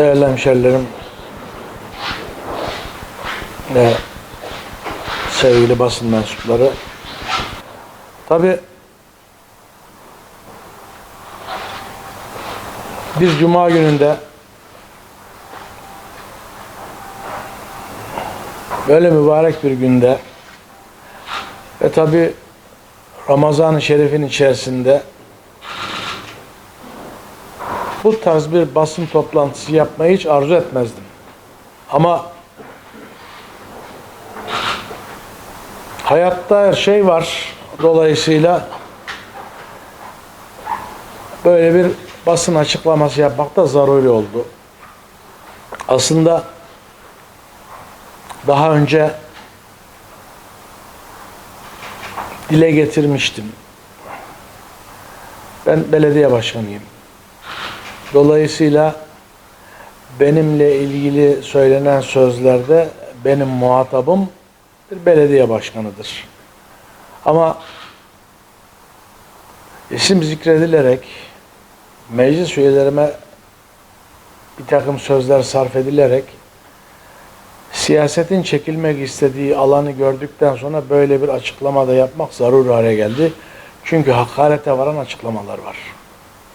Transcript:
değerli hemşerilerim ve sevgili basın mensupları. Tabi bir cuma gününde böyle mübarek bir günde ve tabi Ramazan-ı Şerif'in içerisinde bu tarz bir basın toplantısı yapmayı hiç arzu etmezdim. Ama hayatta her şey var. Dolayısıyla böyle bir basın açıklaması yapmak da zaruri oldu. Aslında daha önce dile getirmiştim. Ben belediye başkanıyım. Dolayısıyla benimle ilgili söylenen sözlerde benim muhatabım bir belediye başkanıdır. Ama isim zikredilerek meclis üyelerime bir takım sözler sarf edilerek siyasetin çekilmek istediği alanı gördükten sonra böyle bir açıklama da yapmak zarur hale geldi. Çünkü hakarete varan açıklamalar var.